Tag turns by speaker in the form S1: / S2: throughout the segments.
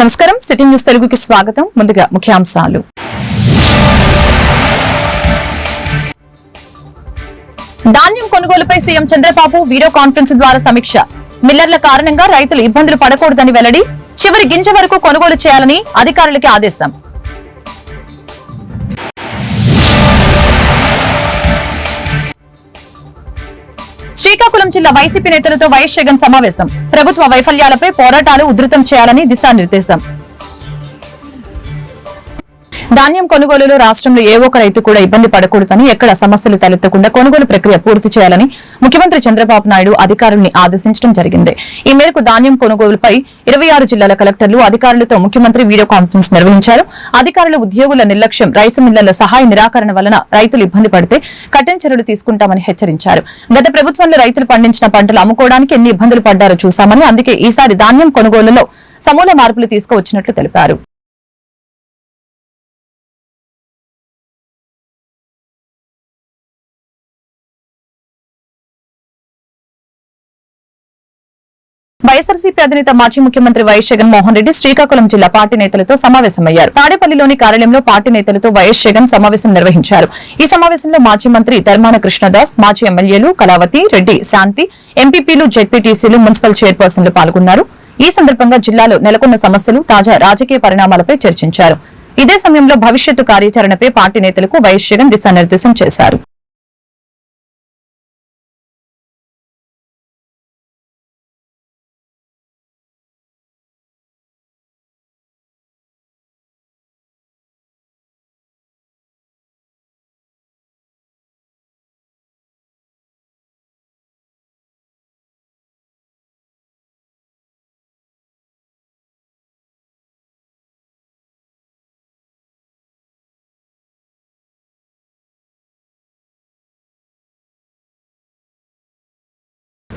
S1: నమస్కారం. City news తెలుగుకి స్వాగతం. ముందుగా ముఖ్యాంశాలు. ధాన్యం కొనుగోలుపై సీఎం చంద్రబాబు వీడియో కాన్ఫరెన్స్ ద్వారా సమీక్ష. మిల్లర్ల కారణంగా రైతులు ఇబ్బందులు పడకూడదని వెల్లడి చివరి గింజ వరకు కొనుగోలు చేయాలని అధికారులకి ఆదేశం. శ్రీకాకుళం జిల్లా వైసీపీ నేతలతో వైఎస్ జగన్ సమావేశం. ప్రభుత్వ వైఫల్యాలపై పోరాటాలు ఉధృతం చేయాలని దిశానిర్దేశం. ధాన్యం కొనుగోలులో రాష్ట్రంలో ఏ ఒక్క రైతు కూడా ఇబ్బంది పడకూడదని ఎక్కడ సమస్యలు తలెత్తకుండా కొనుగోలు ప్రక్రియ పూర్తి చేయాలని ముఖ్యమంత్రి చంద్రబాబు నాయుడు అధికారుల్ని ఆదేశించడం జరిగింది. ఈ మేరకు ధాన్యం కొనుగోలుపై ఇరవై ఆరు జిల్లాల కలెక్టర్లు అధికారులతో ముఖ్యమంత్రి వీడియో కాన్ఫరెన్స్ నిర్వహించారు. అధికారుల ఉద్యోగుల నిర్లక్ష్యం రైసు మిల్లర్ల సహాయ నిరాకరణ వలన రైతులు ఇబ్బంది పడితే కఠిన చర్యలు తీసుకుంటామని హెచ్చరించారు. గత ప్రభుత్వంలో రైతులు పండించిన పంటలు అమ్ముకోవడానికి ఎన్ని ఇబ్బందులు పడ్డారో చూశామని అందుకే ఈసారి ధాన్యం కొనుగోలులో సమూల మార్పులు తీసుకువచ్చినట్లు తెలిపారు. వైఎస్ఆర్సీపీ అధినేత మాజీ ముఖ్యమంత్రి వైఎస్ జగన్మోహన్ రెడ్డి శ్రీకాకుళం జిల్లా పార్టీ నేతలతో సమావేశమయ్యారు. తాడేపల్లిలోని కార్యాలయంలో పార్టీ నేతలతో వైఎస్ జగన్ సమావేశం నిర్వహించారు. ఈ సమావేశంలో మాజీ మంత్రి ధర్మాన కృష్ణదాస్ మాజీ ఎమ్మెల్యేలు కళావతి రెడ్డి శాంతి ఎంపీపీలు జెడ్పీటీసీలు మున్సిపల్ చైర్పర్సన్లు పాల్గొన్నారు. ఈ సందర్భంగా జిల్లాలో నెలకొన్న సమస్యలు తాజా రాజకీయ పరిణామాలపై చర్చించారు. ఇదే సమయంలో భవిష్యత్తు కార్యాచరణపై పార్టీ నేతలకు వైఎస్ జగన్ దిశానిర్దేశం చేశారు.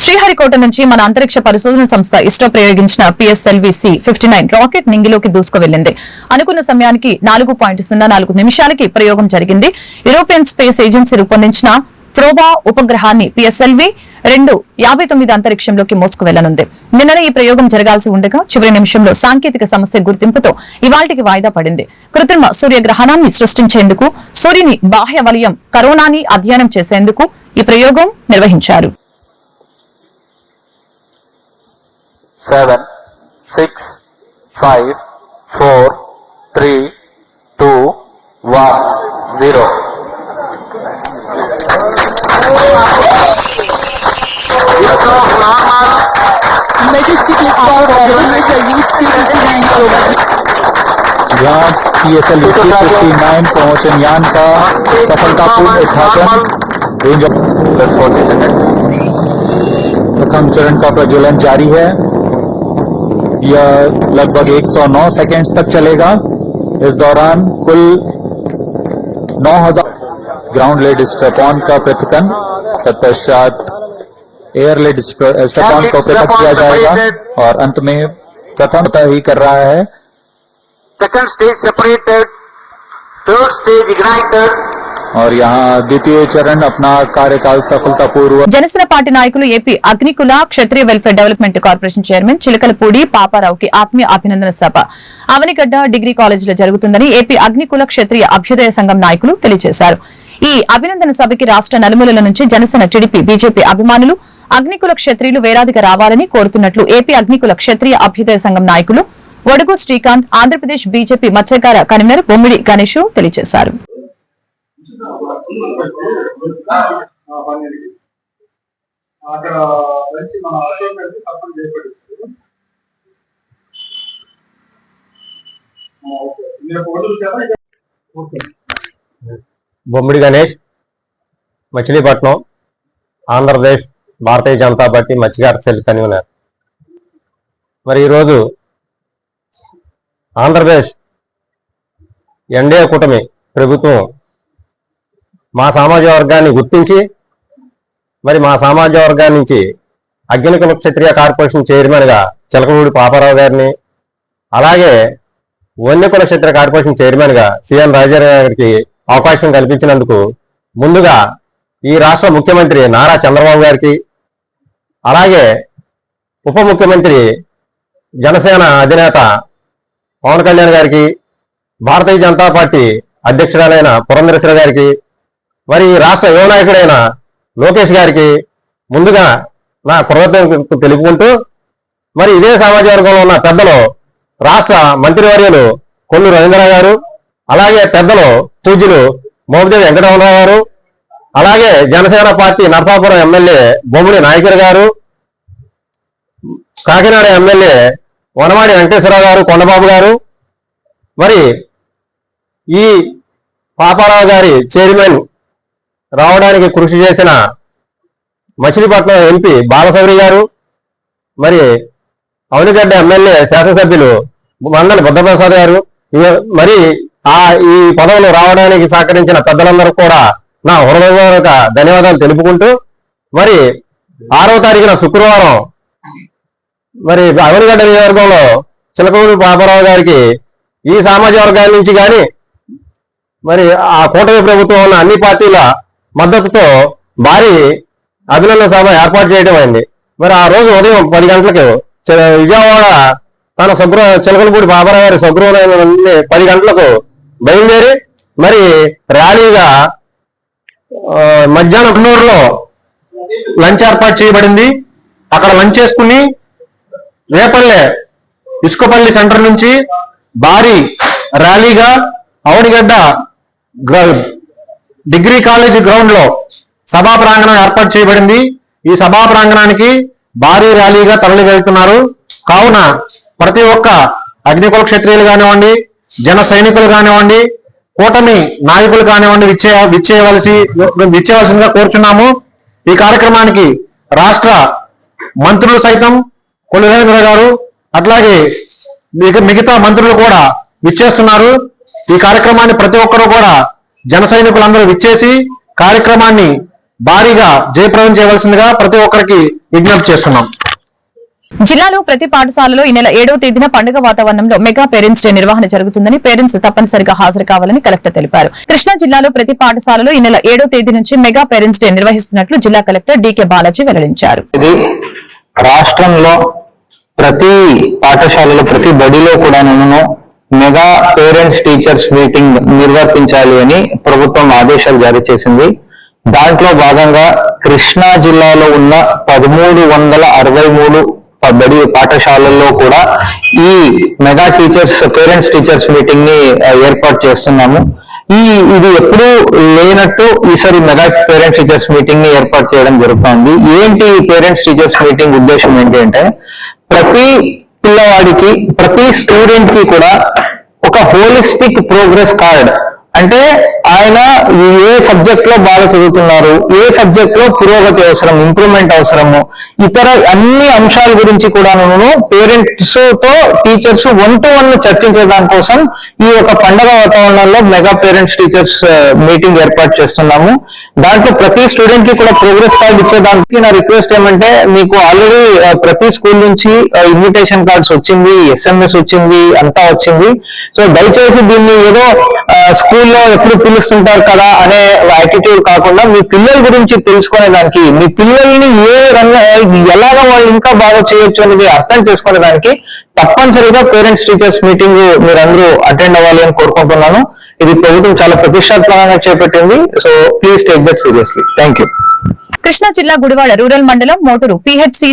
S1: శ్రీహరికోట నుంచి మన అంతరిక్ష పరిశోధన సంస్థ ఇస్రో ప్రయోగించిన PSLV C fifty nine rocket నింగిలోకి దూసుకువెళ్ళింది అనుకున్న సమయానికి నాలుగు పాయింట్ సున్నా నాలుగు నిమిషాలకి ప్రయోగం జరిగింది. యూరోపియన్ స్పేస్ ఏజెన్సీ రూపొందించిన ప్రోబా ఉపగ్రహాన్ని పిఎస్ఎల్వి రెండు యాభై తొమ్మిది అంతరిక్షంలోకి మోసుకు వెళ్ళనుంది నిన్ననే ఈ ప్రయోగం జరగాల్సి ఉండగా చివరి నిమిషంలో సాంకేతిక సమస్య గుర్తింపుతో ఇవాళకి వాయిదా పడింది. కృత్రిమ సూర్యగ్రహణాన్ని సృష్టించేందుకు సూర్యుని బాహ్య వలయం కరోనాని అధ్యయనం చేసేందుకు ఈ ప్రయోగం నిర్వహించారు.
S2: Seven six five four three two one zero
S3: का सफलतापूर्ण उद्घाटन रेंज प्रथम चरण का प्रज्वलन जारी है। यह लगभग 109 सेकेंड्स तक चलेगा। इस दौरान कुल 9000 ग्राउंड लेड स्ट्रेपॉन का पृथकन तत्पश्चात एयर लेड स्ट्रेपॉन को पृथक किया जाएगा और अंत में प्रथम ही कर रहा है।
S2: Second stage separated Third stage ignited.
S3: और यहाँ द्वितीय चरण अपना कार्यकाल सफलतापूर्वक
S1: జనసేన పార్టీ నాయకులు AP Agnikula Kshatriya welfare development corporation chairman Chilakalapudi పాపారావుకి ఆత్మీయ అభినందన సభ అవనిగడ్డ డిగ్రీ కాలేజీలో జరుగుతుందని ఏపీ అగ్నికుల క్షత్రియ అభ్యుదయ సంఘం నాయకులు తెలియజేశారు ఈ అభినందన సభకి రాష్ట్ర నలుమూలల నుంచి జనసేన టీడీపీ బీజేపీ అభిమానులు అగ్నికుల క్షత్రియులు వేలాదిగా రావాలని కోరుతున్నట్లు ఏపీ అగ్నికుల క్షత్రియ అభ్యుదయ సంఘం నాయకులు ఒడుగు శ్రీకాంత్ ఆంధ్రప్రదేశ్ బీజేపీ మత్స్యకార కన్వీనర్ బొమ్మిడి గణేష్ తెలియజేశారు
S4: అక్కడ మంచి మన అశోక్ గారికి తప్పని చేపట్టించారు
S5: బొమ్మిడి గణేష్ మచిలీపట్నం ఆంధ్రప్రదేశ్ భారతీయ జనతా పార్టీ మత్స్యకార సెల్ కన్వీనర్. మరి ఈరోజు ఆంధ్రప్రదేశ్ ఎన్డీఏ కూటమి ప్రభుత్వం మా సామాజిక వర్గాన్ని గుర్తించి మరి మా సామాజిక వర్గాన్ని నుంచి అగ్నికుల క్షత్రియ కార్పొరేషన్ చైర్మన్గా చిలకమూడి పాపారావు గారిని అలాగే వన్యకుల క్షత్రియ కార్పొరేషన్ చైర్మన్గా సిఎన్ రాజారావు గారికి అవకాశం కల్పించినందుకు ముందుగా ఈ రాష్ట్ర ముఖ్యమంత్రి నారా చంద్రబాబు గారికి అలాగే ఉప ముఖ్యమంత్రి జనసేన అధినేత పవన్ కళ్యాణ్ గారికి భారతీయ జనతా పార్టీ అధ్యక్షురాలైన పురంధరేశ్వర గారికి మరి రాష్ట్ర యువ నాయకుడైన లోకేష్ గారికి ముందుగా నా కృతజ్ఞతలు తెలుపుకుంటూ మరి ఇదే సామాజిక వర్గంలో ఉన్న పెద్దలు రాష్ట్ర మంత్రివర్యులు కొల్లు రవీంద్ర గారు అలాగే పెద్దలు పూజ్యులు మోపిదేవి వెంకటరమణరావు గారు అలాగే జనసేన పార్టీ నరసాపురం ఎమ్మెల్యే బొమ్మిడి నాయకర్ గారు కాకినాడ ఎమ్మెల్యే వనమాడి వెంకటేశ్వరరావు గారు కొండబాబు గారు మరి ఈ పాపారావు గారి చైర్మన్ రావడానికి కృషి చేసిన మచిలీపట్నం ఎంపీ బాలసౌరి గారు మరి అవనిగడ్డ ఎమ్మెల్యే శాసనసభ్యులు మండలి బుద్ధప్రసాద్ గారు మరి ఆ ఈ పదవులు రావడానికి సహకరించిన పెద్దలందరూ కూడా నా హృదయపూర్వక ధన్యవాదాలు తెలుపుకుంటూ మరి ఆరవ తారీఖున శుక్రవారం మరి అవనిగడ్డ నియోజకవర్గంలో చిలకూరు పాపారావు గారికి ఈ సామాజిక వర్గాల నుంచి కానీ మరి ఆ కూటమి ప్రభుత్వం ఉన్న అన్ని పార్టీల మద్దతుతో భారీ అభినందన సభ ఏర్పాటు చేయడం అయింది. మరి ఆ రోజు ఉదయం పది గంటలకు విజయవాడ తన స్వగృహ చిలకలపూడి బాబారావు గారి స్వగృహం నుండి పది గంటలకు బయలుదేరి మరి ర్యాలీగా మధ్యాహ్నం కన్నూరులో లంచ్ ఏర్పాటు చేయబడింది. అక్కడ లంచ్ చేసుకుని రేపల్లె ఇసుకపల్లి సెంటర్ నుంచి భారీ ర్యాలీగా అవనిగడ్డ గ్ర- డిగ్రీ కాలేజీ గ్రౌండ్లో సభా ప్రాంగణం ఏర్పాటు చేయబడింది. ఈ సభా ప్రాంగణానికి భారీ ర్యాలీగా తరలి వెళ్తున్నారు కావున ప్రతి ఒక్క అగ్నికుల క్షత్రియులు కానివ్వండి జన సైనికులు కానివ్వండి కూటమి నాయకులు కానివ్వండి విచ్చే విచ్చేయవలసి విచ్చేయవలసిందిగా కోరుచున్నాము. ఈ కార్యక్రమానికి రాష్ట్ర మంత్రులు సైతం కొల్లిరేంద్ర గారు అట్లాగే మిగ- మిగతా మంత్రులు కూడా విచ్చేస్తున్నారు. ఈ కార్యక్రమాన్ని ప్రతి ఒక్కరూ కూడా జన సైనికులందరూ విచ్చేసి కార్యక్రమాన్ని భారీగా జయప్రదం చేయవలసిందిగా ప్రతి ఒక్కరికి విజ్ఞప్తి చేస్తున్నాం.
S1: జిల్లాలో ప్రతి పాఠశాలలో ఈ నెల ఏడవ తేదీన పండుగ వాతావరణంలో మెగా పేరెంట్స్ డే నిర్వహణ జరుగుతుందని పేరెంట్స్ తప్పనిసరిగా హాజరు కావాలని కలెక్టర్ తెలిపారు. కృష్ణా జిల్లాలో ప్రతి పాఠశాలలో ఈ నెల ఏడవ తేదీ నుంచి మెగా పేరెంట్స్ డే నిర్వహిస్తున్నట్లు జిల్లా కలెక్టర్ డీకే బాలాజీ వెల్లడించారు.
S6: ఇది రాష్ట్రంలో ప్రతి పాఠశాలలో ప్రతి బడిలో కూడా నేను మెగా పేరెంట్స్ టీచర్స్ మీటింగ్ నిర్వర్తించాలి అని ప్రభుత్వం ఆదేశాలు జారీ చేసింది. దాంట్లో భాగంగా కృష్ణా జిల్లాలో ఉన్న పదమూడు వందల అరవై మూడు బడి పాఠశాలల్లో కూడా ఈ మెగా టీచర్స్ పేరెంట్స్ టీచర్స్ మీటింగ్ని ఏర్పాటు చేస్తున్నాము. ఈ ఇది ఎప్పుడూ లేనట్టు ఈసారి మెగా పేరెంట్స్ టీచర్స్ మీటింగ్ని ఏర్పాటు చేయడం జరుగుతుంది. ఏంటి ఈ పేరెంట్స్ టీచర్స్ మీటింగ్ ఉద్దేశం ఏంటి అంటే ప్రతి పిల్లవాడికి ప్రతి స్టూడెంట్కి కూడా ఒక హోలిస్టిక్ ప్రోగ్రెస్ కార్డ్. అంటే ఆయన ఏ సబ్జెక్ట్లో బాగా చదువుతున్నారు ఏ సబ్జెక్ట్లో పురోగతి అవసరం ఇంప్రూవ్మెంట్ అవసరము ఇతర అన్ని అంశాల గురించి కూడా పేరెంట్స్తో టీచర్స్ వన్ టు వన్ చర్చించడం దానికోసం ఈ యొక్క పండగ వాతావరణంలో మెగా పేరెంట్స్ టీచర్స్ మీటింగ్ ఏర్పాటు చేస్తున్నాము. దాంట్లో ప్రతి స్టూడెంట్కి కూడా ప్రోగ్రెస్ కార్డ్ ఇచ్చేదానికి నా రిక్వెస్ట్ ఏమంటే మీకు ఆల్రెడీ ప్రతి స్కూల్ నుంచి ఇన్విటేషన్ కార్డ్స్ వచ్చింది ఎస్ఎంఎస్ వచ్చింది అంతా వచ్చింది. సో దయచేసి దీన్ని ఏదో స్కూల్లో ఎప్పుడు పిలుస్తుంటారు కదా అనే యాటిట్యూడ్ కాకుండా మీ పిల్లల గురించి తెలుసుకునే దానికి మీ పిల్లల్ని ఏ రంగ ఎలాగ వాళ్ళు ఇంకా బాగా చేయొచ్చు అనేది అర్థం చేసుకునే దానికి తప్పనిసరిగా పేరెంట్స్ టీచర్స్ మీటింగ్ మీరందరూ అటెండ్ అవ్వాలి అని కోరుకుంటున్నాను. ఇది ప్రభుత్వం చాలా ప్రతిష్టాత్మకంగా చేపట్టింది. So please take that seriously thank you
S1: Krishna జిల్లా గుడివాడ రూరల్ మండలం మోటూరు.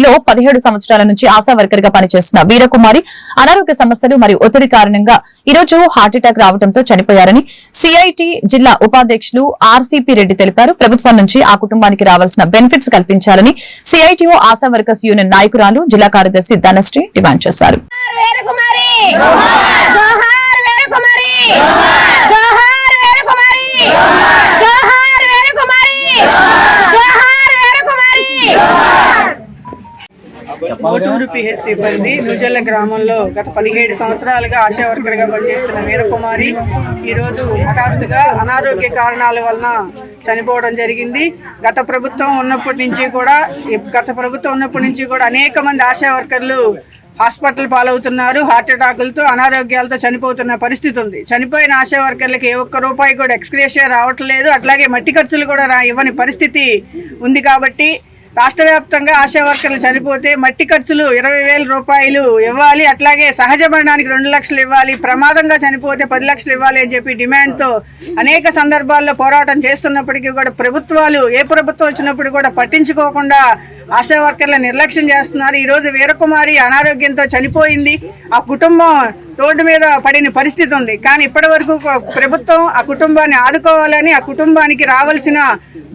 S1: లో పదిహేడు సంవత్సరాల నుంచి ఆశా వర్కర్గా పనిచేస్తున్న వీరకుమారి అనారోగ్య సమస్యలు మరియు ఒత్తిడి కారణంగా ఈ రోజు హార్ట్అటాక్ రావడంతో చనిపోయారని సిఐటి జిల్లా ఉపాధ్యక్షులు ఆర్సీపీ రెడ్డి తెలిపారు. ప్రభుత్వం నుంచి ఆ కుటుంబానికి రావాల్సిన బెనిఫిట్స్ కల్పించాలని సిఐటిఓ ఆశా వర్కర్స్ యూనియన్ నాయకురాలు జిల్లా కార్యదర్శి ధనశ్రీ డిమాండ్ చేశారు.
S7: వేరకుమారి జోహార్! జోహార్ జోహార్!
S8: పిహెచ్సి పరిధి నూజల్ల గ్రామంలో గత పదిహేడు సంవత్సరాలుగా ఆశా వర్కర్గా పనిచేస్తున్న వీరకుమారి ఈరోజు హఠాత్తుగా అనారోగ్య కారణాల వలన చనిపోవడం జరిగింది. గత ప్రభుత్వం ఉన్నప్పటి నుంచి కూడా గత ప్రభుత్వం ఉన్నప్పటి నుంచి కూడా అనేక మంది ఆశా వర్కర్లు హాస్పిటల్ పాలవుతున్నారు హార్ట్ అటాకులతో అనారోగ్యాలతో చనిపోతున్న పరిస్థితి ఉంది. చనిపోయిన ఆశా వర్కర్లకి ఏ ఒక్క రూపాయి కూడా ఎక్స్గ్రేషియా రావట్లేదు. అట్లాగే మట్టి ఖర్చులు కూడా రా ఇవ్వని పరిస్థితి ఉంది కాబట్టి రాష్ట్ర వ్యాప్తంగా ఆశా వర్కర్లు చనిపోతే మట్టి ఖర్చులు ఇరవై వేల రూపాయలు ఇవ్వాలి. అట్లాగే సహజ మరణానికి రెండు లక్షలు ఇవ్వాలి. ప్రమాదంగా చనిపోతే పది లక్షలు ఇవ్వాలి అని చెప్పి డిమాండ్తో అనేక సందర్భాల్లో పోరాటం చేస్తున్నప్పటికీ కూడా ప్రభుత్వాలు ఏ ప్రభుత్వం వచ్చినప్పుడు కూడా పట్టించుకోకుండా ఆశా వర్కర్ల నిర్లక్ష్యం చేస్తున్నారు. ఈరోజు వీరకుమారి అనారోగ్యంతో చనిపోయింది. ఆ కుటుంబం రోడ్డు మీద పడిన పరిస్థితి ఉంది. కానీ ఇప్పటి వరకు ప్రభుత్వం ఆ కుటుంబాన్ని ఆదుకోవాలని ఆ కుటుంబానికి రావాల్సిన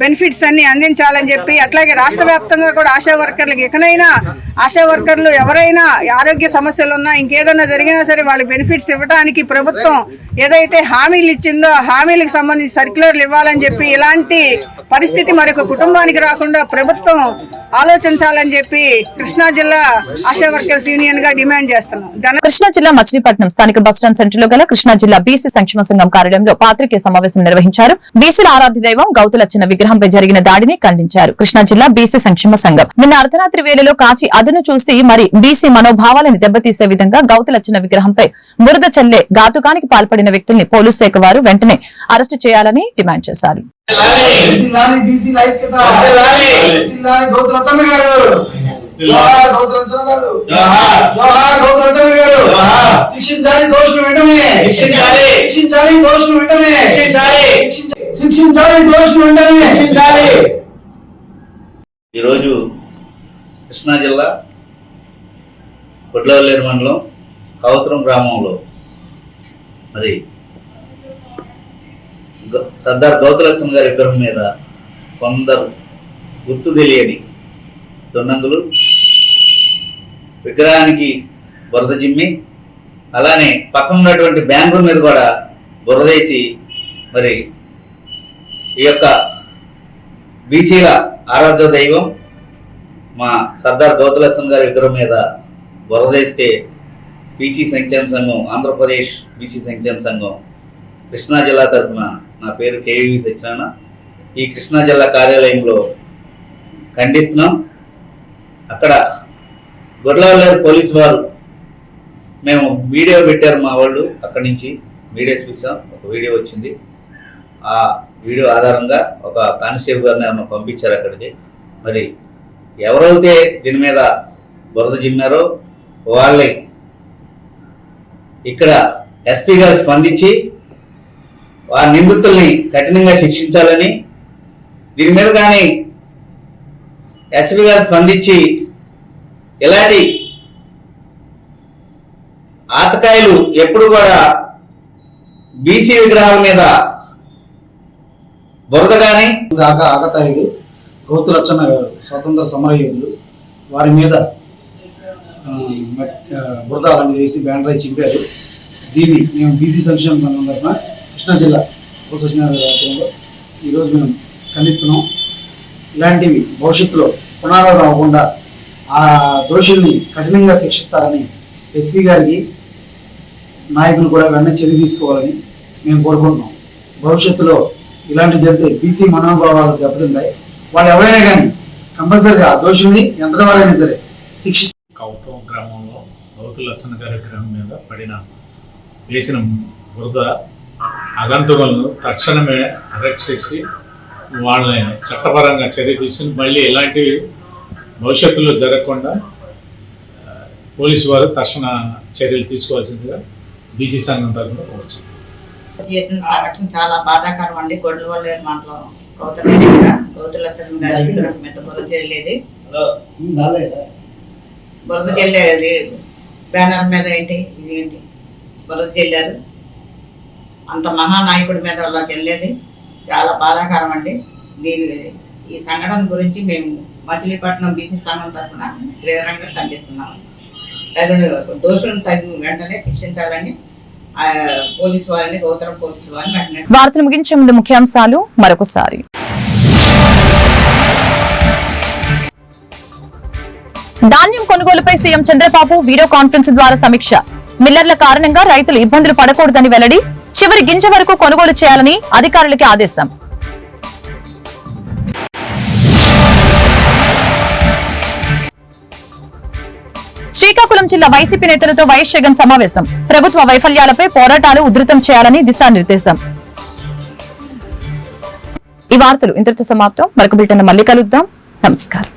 S8: బెనిఫిట్స్ అన్ని అందించాలని చెప్పి అట్లాగే రాష్ట్ర వ్యాప్తంగా కూడా ఆశా వర్కర్లకు ఎక్కడైనా ఆశా వర్కర్లు ఎవరైనా ఆరోగ్య సమస్యలు ఉన్నా ఇంకేదైనా జరిగినా సరే వాళ్ళకి బెనిఫిట్స్ ఇవ్వడానికి ప్రభుత్వం ఏదైతే హామీలు ఇచ్చిందో హామీలకు సంబంధించి సర్క్యులర్లు ఇవ్వాలని చెప్పి ఇలాంటి పరిస్థితి మరొక కుటుంబానికి రాకుండా ప్రభుత్వం ఆలోచించాలని చెప్పి కృష్ణా జిల్లా ఆశా వర్కర్స్ యూనియన్గా డిమాండ్ చేస్తున్నాం.
S1: కృష్ణా జిల్లా మచిలీపట్నం స్థానిక బస్టాండ్ సెంటర్లో గల కృష్ణా జిల్లా బీసీ సంక్షేమ సంఘం కార్యాలయంలో పాత్రికేయ సమావేశం నిర్వహించారు. బీసీల ఆరాధ్య దైవం గౌతులచ్చిన విగ్రహంపై జరిగిన దాడిని ఖండించారు. కృష్ణా జిల్లా బీసీ సంక్షేమ సంఘం. నిన్న అర్ధరాత్రి వేళలో కాచి అదును చూసి మరి బీసీ మనోభావాలను దెబ్బతీసే విధంగా గౌతులచ్చిన విగ్రహంపై బురద చల్లే ఘాతుకానికి పాల్పడిన వ్యక్తుల్ని పోలీసు శాఖ వారు వెంటనే అరెస్టు చేయాలని డిమాండ్ చేశారు.
S4: గౌతరచన గారు. జోహార్. గౌతరచన గారు. జోహార్. శిక్షించాలి దోషులు వెంటనే. శిక్షించాలి. శిక్షించాలి దోషులు వెంటనే. శిక్షించాలి. శిక్షించాలి దోషులు వెంటనే. శిక్షించాలి.
S9: ఈరోజు కృష్ణా జిల్లా గుడ్లవల్లేరు మండలం కౌతరం గ్రామంలో మరి సర్దార్ గౌతలక్ష్మణ్ గారి విగ్రహం మీద కొందరు గుర్తు తెలియని దున్నంగులు విగ్రహానికి బురద జిమ్మి అలానే పక్కన ఉన్నటువంటి బ్యాంకుల మీద కూడా బురదేసి మరి ఈ యొక్క బీసీల ఆరాధ్య దైవం మా సర్దార్ గౌతలక్ష్మణ్ గారి విగ్రహం మీద బురదేస్తే బీసీ సంక్షేమ సంఘం ఆంధ్రప్రదేశ్ బీసీ సంక్షేమ సంఘం కృష్ణా జిల్లా తరఫున నా పేరు కేవీ సత్యనారాయణ. ఈ కృష్ణా జిల్లా కార్యాలయంలో ఖండిస్తున్నాం. అక్కడ గొడ్లవల్లేరు పోలీస్ వారు మేము వీడియో పెట్టారు మా వాళ్ళు అక్కడి నుంచి. వీడియో చూసాం ఒక వీడియో వచ్చింది. ఆ వీడియో ఆధారంగా ఒక కానిస్టేబుల్ గారిని ఏమన్నా పంపించారు అక్కడికి. మరి ఎవరైతే దీని మీద బురద జిమ్మారో వాళ్ళని ఇక్కడ ఎస్పీ గారు స్పందించి ఆ నిందితుల్ని కఠినంగా శిక్షించాలని దీని మీద కానీ ఎస్పీ గారు స్పందించి ఇలాంటి ఆతకాయలు ఎప్పుడు కూడా బీసీ విగ్రహాల మీద బురద కానీ
S4: ఆగ ఆగతాయుడు గౌతులచ్చన్న గారు స్వతంత్ర సమరయోధులు వారి మీద బురద అలాంటివి వేసి బ్యానర్ చింపారు. దీన్ని మేము బీసీ సంక్షేమ సంఘం తరఫున కృష్ణా జిల్లా సత్యనారాయణ ఈరోజు మేము ఖండిస్తున్నాం. ఇలాంటివి భవిష్యత్తులో పునరావృతం అవ్వకుండా ఆ దోషుల్ని కఠినంగా శిక్షిస్తారని ఎస్పీ గారికి నాయకులు కూడా వెంటనే చర్య తీసుకోవాలని మేము కోరుకుంటున్నాం. భవిష్యత్తులో ఇలాంటి జరిగితే బీసీ మనోభావాలు దెబ్బతింటాయి. వాళ్ళు ఎవరైనా కానీ కంపల్సరిగా ఆ దోషుల్ని ఎంత వాళ్ళైనా సరే శిక్షి
S10: కౌతం గ్రామంలో గౌతు లచ్చన్న గారి విగ్రహం మీద పడిన వేసిన బురద అగంతులను తక్షణమే అరెస్ట్ చేసి వాళ్ళని చట్టపరంగా చర్య తీసుకుని మళ్ళీ ఇలాంటివి భవిష్యత్తులో జరగకుండా పోలీసు వారు తక్షణ చర్యలు తీసుకోవాల్సిందిగా బీసీ సంఘం తరఫున
S11: చేసిన సంఘటన చాలా బాధాకరం అండి. గౌతులచ్చన్ గారి విగ్రహం మీద బురద జల్లేది. బురద జల్లేది. బ్యానర్ మీద ఏంటి ఇది ఏంటి? బురద జల్లారు. అంత మహానాయకుడి మీద అలా జల్లేది. చాలా బాధాకరం అండి. దీని ఈ సంఘటన గురించి మేము మచిలీపట్నం బీసీ సంఘం తరఫున తీవ్రంగా ఖండిస్తున్నాము తగిన దోషులను తగిన వెంటనే శిక్షించాలని పోలీసు వారిని గౌతరం పోలీసు వారిని వెంటనే
S1: వార్తలు ముగించే ముందు ముఖ్యాంశాలు మరొకసారి. ధాన్యం కొనుగోలుపై సీఎం చంద్రబాబు వీడియో కాన్ఫరెన్స్ ద్వారా సమీక్ష. మిల్లర్ల కారణంగా రైతులు ఇబ్బందులు పడకూడదని వెల్లడి చివరి గింజ వరకు కొనుగోలు చేయాలని అధికారులకి ఆదేశం. శ్రీకాకుళం జిల్లా వైసీపీ నేతలతో వైఎస్ జగన్ సమావేశం. ప్రభుత్వ వైఫల్యాలపై పోరాటాలు ఉధృతం చేయాలని దిశానిర్దేశం. ఈ వార్తలు ఇంతటితో సమాప్తం. మరొక బిల్టన్ మళ్ళీ కలుద్దాం. నమస్కారం.